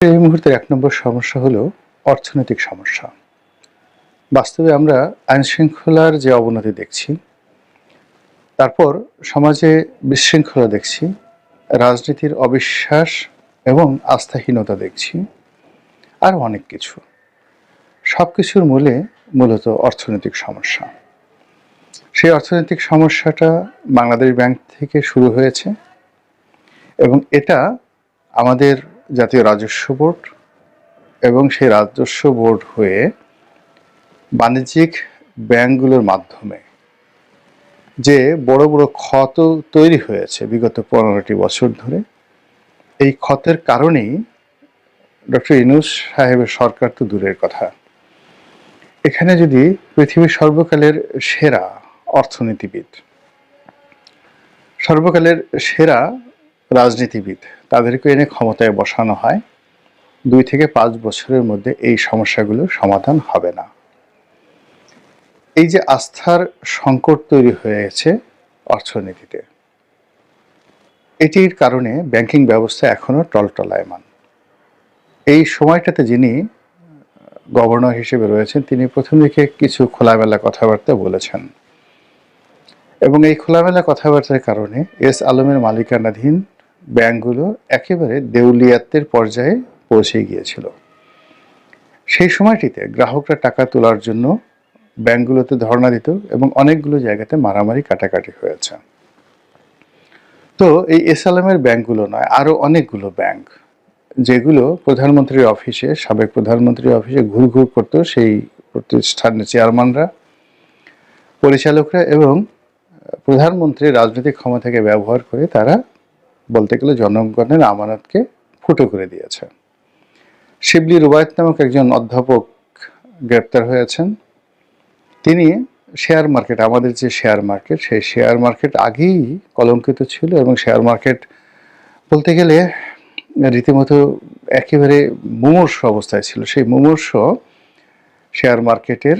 এই মুহূর্তে এক নম্বর সমস্যা হলো অর্থনৈতিক সমস্যা। বাস্তবে আমরা আইন শৃঙ্খলার যে অবনতি দেখছি, তারপর সমাজে বিশৃঙ্খলা দেখছি, রাজনীতির অবিশ্বাস এবং আস্থাহীনতা দেখছি, আর অনেক কিছু। সব কিছুর মূলে মূলত অর্থনৈতিক সমস্যা। সেই অর্থনৈতিক সমস্যাটা বাংলাদেশ ব্যাংক থেকে শুরু হয়েছে এবং এটা আমাদের জাতীয় রাজস্ব বোর্ড এবং সেই রাজস্ব বোর্ড হয়ে বাণিজ্যিক ব্যাংকগুলোর মাধ্যমে যে বড় বড় ক্ষত তৈরি হয়েছে বিগত পনেরোটি বছর ধরে, এই ক্ষতের কারণেই ডক্টর ইনুস সাহেবের সরকার তো দূরের কথা। এখানে যদি পৃথিবীর সর্বকালের সেরা অর্থনীতিবিদ, সর্বকালের সেরা রাজনীতিবিদ। তাদেরকে এনে ক্ষমতায় বসানো হয়। দুই থেকে পাঁচ বছরের মধ্যে এই সমস্যাগুলো সমাধান হবে না। এই যে আস্থার সংকট তৈরি হয়েছে অর্থনীতিতে, এটির কারণে ব্যাংকিং ব্যবস্থা এখনও টলটলায়মান। এই সময়টাতে যিনি গভর্নর হিসেবে রয়েছেন, তিনি প্রথম দিকে কিছু খোলামেলা কথাবার্তা বলেছেন। এবং এই খোলামেলা কথাবার্তার কারণে এস আলমের মালিকানাধীন ব্যাংকগুলো একেবারে দেউলিয়াত্বের পর্যায়ে পৌঁছে গিয়েছিল। সেই সময়টিতে গ্রাহকরা টাকা তোলার জন্য ব্যাংকগুলোতে ধর্ণা দিত এবং অনেকগুলো জায়গাতে মারামারি কাটাকাটি হয়েছে। তো এই এস আলমের ব্যাংকগুলো নয়, আরও অনেকগুলো ব্যাংক, যেগুলো প্রধানমন্ত্রীর অফিসে, সাবেক প্রধানমন্ত্রীর অফিসে ঘুর ঘুর করতো সেই প্রতিষ্ঠানের চেয়ারম্যানরা, পরিচালকরা এবং প্রধানমন্ত্রীর রাজনৈতিক ক্ষমতাকে ব্যবহার করে তারা বলতে গেলে জনগণের আমানতকে ফুটো করে দিয়েছে। শিবলি রুবায়ত নামক একজন অধ্যাপক গ্রেপ্তার হয়েছেন। তিনি শেয়ার মার্কেট, আমাদের যে শেয়ার মার্কেট, সেই শেয়ার মার্কেট আগেই কলঙ্কিত ছিল এবং শেয়ার মার্কেট বলতে গেলে রীতিমতো একেবারে মুমর্ষ অবস্থায় ছিল। সেই মুমর্ষ শেয়ার মার্কেটের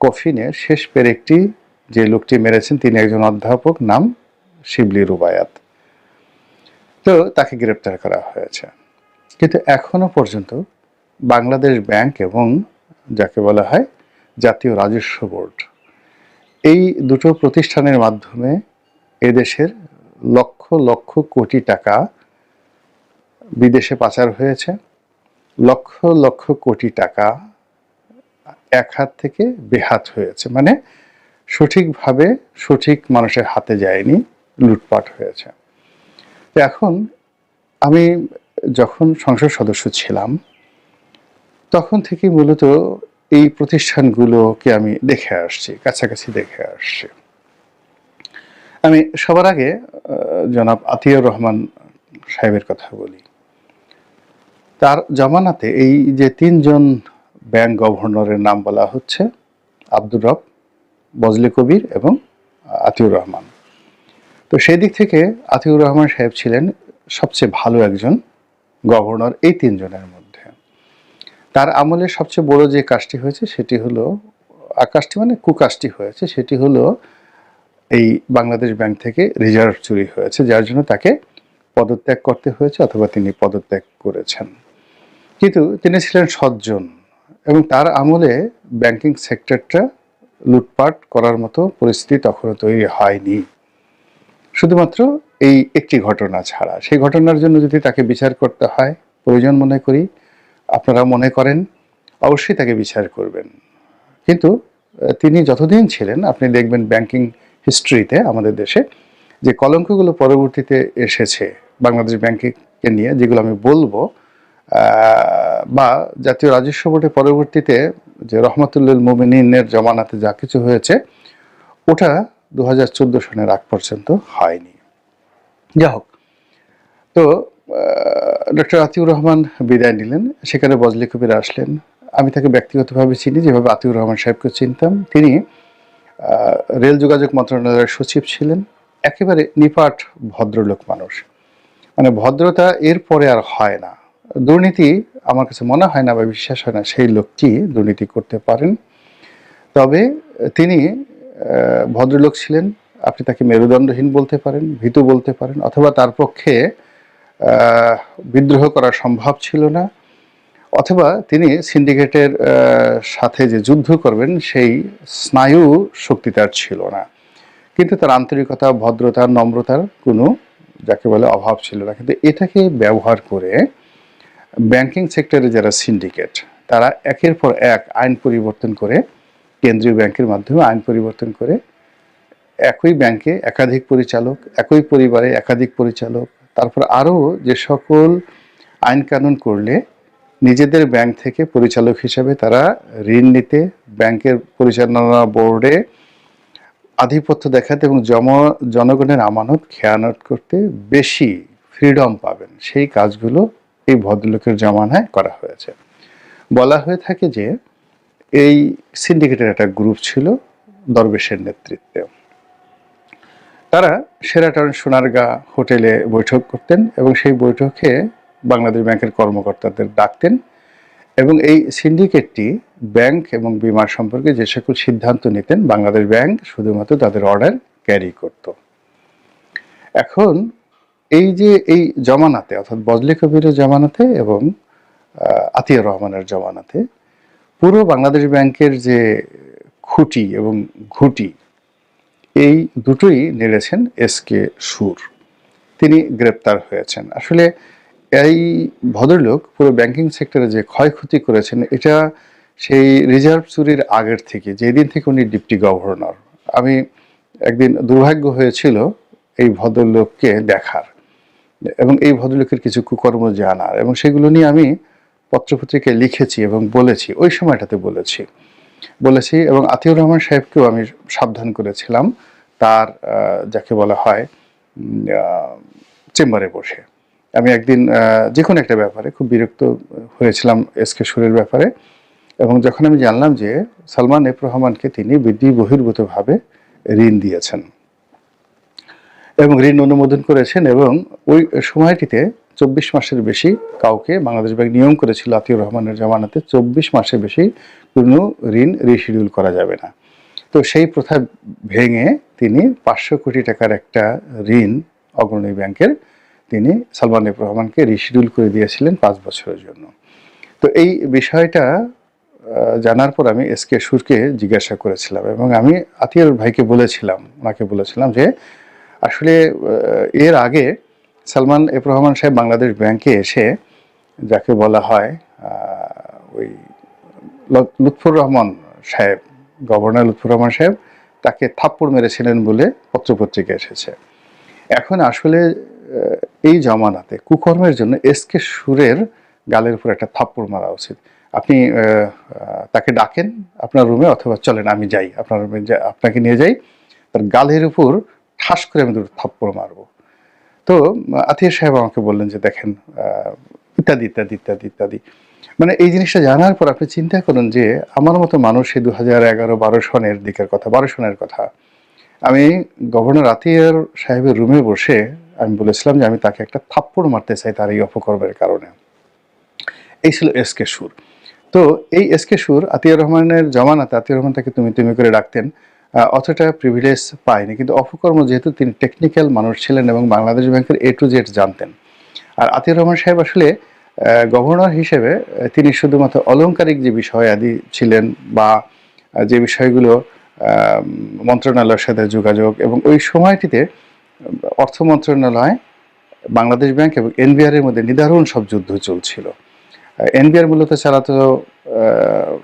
কফিনে শেষ পেরেকটি যে লোকটি মেরেছেন, তিনি একজন অধ্যাপক, নাম শিবলি রুবায়াত। তো তাকে গ্রেপ্তার করা হয়েছে। কিন্তু এখনও পর্যন্ত বাংলাদেশ ব্যাংক এবং যাকে বলা হয় জাতীয় রাজস্ব বোর্ড এই দুটো প্রতিষ্ঠানের মাধ্যমে এদেশের লক্ষ লক্ষ কোটি টাকা বিদেশে পাচার হয়েছে। লক্ষ লক্ষ কোটি টাকা এক হাত থেকে বেহাত হয়েছে। মানে সঠিকভাবে সঠিক মানুষের হাতে যায়নি, লুটপাট হয়েছে। এখন আমি যখন সংসদ সদস্য ছিলাম, তখন থেকে মূলত এই প্রতিষ্ঠানগুলোকে আমি দেখে আসছি, কাছাকাছি দেখে আসছি। আমি সবার আগে জনাব আতিয়ার রহমান সাহেবের কথা বলি। তার জমানাতে এই যে তিনজন ব্যাংক গভর্নরের নাম বলা হচ্ছে, আব্দুর রব, বজলে কবির এবং আতিউর রহমান। তো সেই দিক থেকে আতিউর রহমান সাহেব ছিলেন সবচেয়ে ভালো একজন গভর্নর এই তিনজনের মধ্যে। তার আমলে সবচেয়ে বড় যে কাজটি হয়েছে সেটি হলো আকাশটি মানে কুকাশটি হয়েছে, সেটি হলো এই বাংলাদেশ ব্যাংক থেকে রিজার্ভ চুরি হয়েছে, যার জন্য তাকে পদত্যাগ করতে হয়েছে অথবা তিনি পদত্যাগ করেছেন। কিন্তু তিনি ছিলেন সজ্জন এবং তার আমলে ব্যাংকিং সেক্টরটা লুটপাট করার মতো পরিস্থিতি তখনও তৈরি হয়নি। শুধুমাত্র এই একটি ঘটনা ছাড়া। সেই ঘটনার জন্য যদি তাকে বিচার করতে হয়, প্রয়োজন মনে করি আপনারা মনে করেন, অবশ্যই তাকে বিচার করবেন। কিন্তু তিনি যতদিন ছিলেন, আপনি দেখবেন ব্যাংকিং হিস্ট্রিতে আমাদের দেশে যে কলঙ্কগুলো পরবর্তীতে এসেছে, বাংলাদেশ ব্যাংককে নিয়ে, যেগুলো আমি বলব বা জাতীয় রাজস্ব বোর্ডের পরবর্তীতে যে রহমতুল্লাল মোমিনের জমানাতে যা কিছু হয়েছে, ওটা দু হাজার চোদ্দ সনের আগ পর্যন্ত হয়নি। যা হোক, তো ডক্টর আতিউর রহমান বিদায় নিলেন। সেখানে বজলি কবির আসলেন। আমি তাকে ব্যক্তিগতভাবে চিনি, যেভাবে আতিউর রহমান সাহেবকে চিনতাম। তিনি রেল যোগাযোগ মন্ত্রণালয়ের সচিব ছিলেন। একেবারে নিপাট, ভদ্রলোক মানুষ। মানে ভদ্রতা এরপরে আর হয় না। দুর্নীতি আমার কাছে মনে হয় না বা বিশ্বাস হয় না সেই লোকটি দুর্নীতি করতে পারেন। তবে তিনি ভদ্রলোক ছিলেন। আপনি তাকে মেরুদণ্ডহীন বলতে পারেন, ভীতু বলতে পারেন, অথবা তার পক্ষে বিদ্রোহ করা সম্ভব ছিল না, অথবা তিনি সিন্ডিকেটের সাথে যে যুদ্ধ করবেন, সেই স্নায়ু শক্তি তার ছিল না। কিন্তু তার আন্তরিকতা, ভদ্রতা, নম্রতার কোনো, যাকে বলে অভাব ছিল না। কিন্তু এটাকে ব্যবহার করে, ব্যাংকিং সেক্টরে যারা সিন্ডিকেট, তারা একের পর এক আইন পরিবর্তন করে কেন্দ্রীয় ব্যাংকের মাধ্যমে আইন পরিবর্তন করে একই ব্যাংকে একাধিক পরিচালক, একই পরিবারে একাধিক পরিচালক, তারপর আরও যে সকল আইন কানুন করলে নিজেদের ব্যাংক থেকে পরিচালক হিসাবে তারা ঋণ নিতে ব্যাংকের পরিচালনা বোর্ডে আধিপত্য দেখাতে এবং জম জনগণের আমানত, খেয়ানত করতে বেশি ফ্রিডম পাবেন। সেই কাজগুলো এই ভদ্রলোকের জমানায় করা হয়েছে। বলা হয়ে থাকে যে এই সিন্ডিকেটের একটা গ্রুপ ছিল দরবেশের নেতৃত্বে। তারা সেরাটন সোনারগা হোটেলে বৈঠক করতেন এবং সেই বৈঠকে বাংলাদেশ ব্যাংকের কর্মকর্তাদের ডাকতেন এবং এই সিন্ডিকেটটি ব্যাংক এবং বিমার সম্পর্কে যে সকল সিদ্ধান্ত নিতেন বাংলাদেশ ব্যাংক শুধুমাত্র তাদের অর্ডার ক্যারি করত। এখন এই যে এই জমানাতে অর্থাৎ বজলে কবিরের জমানাতে এবং আহ, আতিয়ার রহমানের জমানাতে পুরো বাংলাদেশ ব্যাংকের যে খুঁটি এবং ঘুটি, এই দুটোই নেড়েছেন এস কে সুর। তিনি গ্রেপ্তার হয়েছেন। আসলে এই ভদ্রলোক পুরো ব্যাংকিং সেক্টরে যে ক্ষয়ক্ষতি করেছেন, এটা সেই রিজার্ভ চুরির আগের থেকে, যেদিন থেকে উনি ডিপটি গভর্নর। আমি একদিন দুর্ভাগ্য হয়েছিল এই ভদ্রলোককে দেখার এবং এই ভদ্রলোকের কিছু কুকর্ম জানার এবং সেগুলো নিয়ে আমি পত্রপত্রিকায় লিখেছি এবং বলেছি, ওই সময়টাতে বলেছি। বলেছি এবং আতিউর রহমান সাহেবকেও আমি সাবধান করেছিলাম তার যাকে বলা হয় চেম্বারে বসে। আমি একদিন যে কোনো একটা ব্যাপারে খুব বিরক্ত হয়েছিলাম এস কে সুরের ব্যাপারে এবং যখন আমি জানলাম যে সালমান এফ রহমানকে তিনি বিধি বহির্ভূতভাবে ঋণ দিয়েছেন এবং ঋণ অনুমোদন করেছেন এবং ওই সময়টিতে চব্বিশ মাসের বেশি কাউকে বাংলাদেশ ব্যাংক নিয়ম করেছিল আতিউর রহমানের জামানাতে, চব্বিশ মাসের বেশি কোনো ঋণ রিশিডিউল করা যাবে না। তো সেই প্রথা ভেঙে তিনি পাঁচশো কোটি টাকার একটা ঋণ অগ্রণী ব্যাংকের তিনি সালমান এফ রহমানকে রিশিডিউল করে দিয়েছিলেন পাঁচ বছরের জন্য। তো এই বিষয়টা জানার পর আমি এস কে সুরকে জিজ্ঞাসা করেছিলাম এবং আমি আতিয়ার ভাইকে বলেছিলাম, ওনাকে বলেছিলাম যে আসলে এর আগে সালমান এফ রহমান সাহেব বাংলাদেশ ব্যাংকে এসে যাকে বলা হয় ওই লুৎফুর রহমান সাহেব, গভর্নর লুৎফুর রহমান সাহেব, তাকে থাপ্পড় মেরেছিলেন বলে পত্রপত্রিকা এসেছে। এখন আসলে এই জমানাতে কুকর্মের জন্য এস কে সুরের গালের উপর একটা থাপ্পড় মারা উচিত। আপনি তাকে ডাকেন আপনার রুমে অথবা চলেন, আমি যাই। আপনার রুমে আপনাকে নিয়ে যাই। তার গালের উপর ঠাস করে আমি দুটো থাপ্পড় মারবো। তো আতিয়া সাহেব আমাকে বললেন যে, দেখেন ইত্যাদি ইত্যাদি ইত্যাদি ইত্যাদি। মানে এই জিনিসটা জানার পর আপনি চিন্তা করুন যে, আমার মতো মানুষ এই দু হাজার এগারো বারো সনের দিকের কথা, বারো সনের কথা। আমি গভর্নর আতিয়ার সাহেবের রুমে বসে আমি বলেছিলাম যে, আমি তাকে একটা থাপ্পড় মারতে চাই তার এই অপকর্মের কারণে। এই ছিল এস কে সুর। তো এই এস কে সুর আতিয়ার রহমানের জমানাতে আতিয়ার রহমান তাকে তুমি তুমি করে ডাকতেন। অতটা প্রিভিলেজ পায়নি। কিন্তু অপকর্ম যেহেতু তিনি টেকনিক্যাল মানুষ ছিলেন এবং বাংলাদেশ ব্যাংকের এ টু জেড জানতেন। আর আতিয়ার রহমান সাহেব আসলে গভর্নর হিসেবে তিনি শুধুমাত্র অলংকারিক যে বিষয় আদি ছিলেন বা যে বিষয়গুলো মন্ত্রণালয়ের সাথে যোগাযোগ এবং ওই সময়টিতে অর্থ মন্ত্রণালয়, বাংলাদেশ ব্যাংক এবং এনবিআর এর মধ্যে নিদারুণ সব যুদ্ধ চলছিল। এনবিআর মূলত চালাতো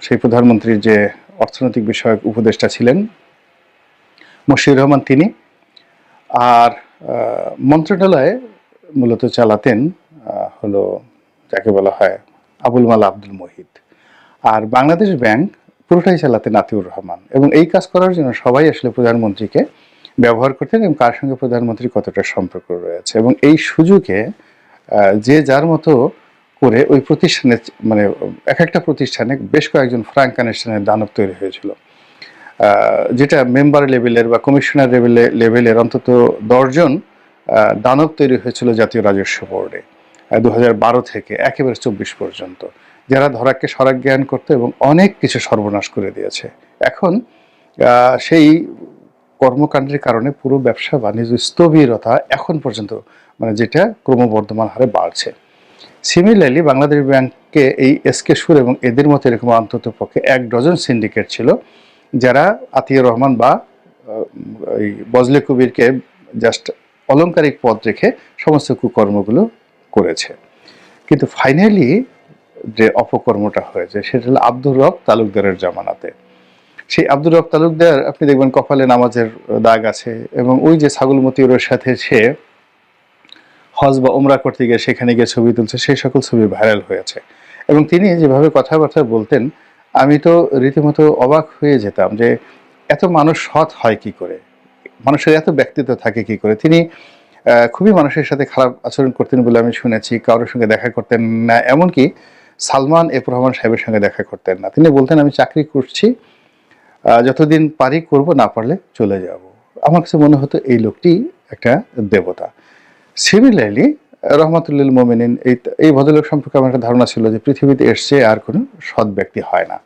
সেই প্রধানমন্ত্রীর যে অর্থনৈতিক বিষয়ক উপদেষ্টা ছিলেন মশিউর রহমান তিনি। আর মন্ত্রণালয়ে মূলত চালাতেন হলো যাকে বলা হয় আবুল মালা আব্দুল মহিদ আর বাংলাদেশ ব্যাংক পুরোটাই চালাতেন আতিউর রহমান এবং এই কাজ করার জন্য সবাই আসলে প্রধানমন্ত্রীকে ব্যবহার করতেন এবং কার সঙ্গে প্রধানমন্ত্রীর কতটা সম্পর্ক রয়েছে এবং এই সুযোগে যে যার মতো করে ওই প্রতিষ্ঠানে মানে এক একটা প্রতিষ্ঠানে বেশ কয়েকজন ফ্রাঙ্ক কানেকশনের দানব তৈরি হয়েছিল। যেটা মেম্বার লেভেলের বা কমিশনার লেভেলে লেভেলের অন্তত দশজন দানব তৈরি হয়েছিল জাতীয় রাজস্ব বোর্ডে দু থেকে একেবারে চব্বিশ পর্যন্ত, যারা ধরাকে সরাক জ্ঞান করতো এবং অনেক কিছু সর্বনাশ করে দিয়েছে। এখন সেই কর্মকাণ্ডের কারণে পুরো ব্যবসা, বাণিজ্য স্থবিরতা এখন পর্যন্ত মানে যেটা ক্রমবর্ধমান হারে বাড়ছে। সিমিলারলি বাংলাদেশ ব্যাংকে এই এসকে সুর এবং এদের মতো এরকম অন্তত পক্ষে এক ডজন সিন্ডিকেট ছিল যারা আতিয়া রহমান বা এই বজলে কবিরকে জাস্ট অলংকারিক পদ রেখে সমস্ত কুকর্মগুলো করেছে। কিন্তু ফাইনালি যে অপকর্মটা হয়েছে, সেটা হলো আব্দুর রব তালুকদারের জামানাতে। সেই আব্দুর রব তালুকদার, আপনি দেখবেন কপালে নামাজের দাগ আছে এবং ওই যে ছাগল মতিউরের সাথে সে হজ বা ওমরা করতে গিয়ে সেখানে গিয়ে ছবি তুলছে সেই সকল ছবি ভাইরাল হয়েছে। এবং তিনি যেভাবে কথাবার্তা বলতেন আমি তো রীতিমতো অবাক হয়ে যেতাম যে এত মানুষ সৎ হয় কি করে? মানুষের এত ব্যক্তিত্ব থাকে কি করে? তিনি খুবই মানুষের সাথে খারাপ আচরণ করতেন বলে আমি শুনেছি, কারোর সঙ্গে দেখা করতেন না, এমনকি সালমান এফ রহমান সাহেবের সঙ্গে দেখা করতেন না। তিনি বলতেন, আমি চাকরি করছি যতদিন পারি করব, না পারলে চলে যাব। আমার কাছে মনে হতো এই লোকটি একটা দেবতা। সিমিলারলি রহমাতুল্লিল মোমিনিন, এই এই ভদ্রলোক সম্পর্কে আমার একটা ধারণা ছিল যে পৃথিবীতে এসছে আর কোনো সৎ ব্যক্তি হয় না।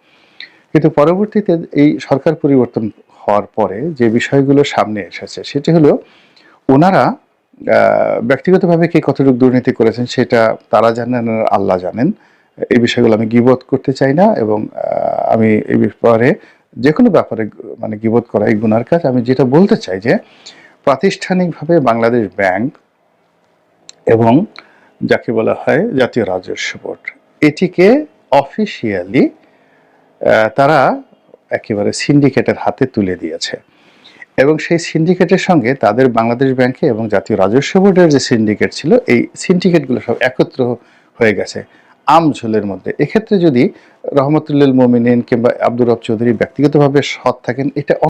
কিন্তু পরবর্তীতে এই সরকার পরিবর্তন হওয়ার পরে যে বিষয়গুলো সামনে এসেছে, সেটি হলো ওনারা ব্যক্তিগতভাবে কে কতটুকু দুর্নীতি করেছেন সেটা তারা জানেন আল্লাহ জানেন। এই বিষয়গুলো আমি গিবোধ করতে চাই না এবং আমি এই ব্যাপারে যে কোনো ব্যাপারে মানে গিবোধ করা এই গুনার কাজ। আমি যেটা বলতে চাই যে প্রাতিষ্ঠানিকভাবে বাংলাদেশ ব্যাংক এবং যাকে বলা হয় জাতীয় রাজস্ব বোর্ড, এটিকে অফিসিয়ালি তারা একেবারে সিন্ডিকেটের হাতে তুলে দিয়েছে। এবং সেই সিন্ডিকেটের সঙ্গে তাদের বাংলাদেশ ব্যাংকে এবং জাতীয় রাজস্ব বোর্ডের যে সিন্ডিকেট ছিল, এই সিন্ডিকেটগুলো সব একত্র হয়ে গেছে আম ঝোলের মধ্যে। এক্ষেত্রে যদি রহমতুল্লিল মোমিনিন কিংবা আব্দুর রব চৌধুরী ব্যক্তিগতভাবে সৎ থাকেন, এটা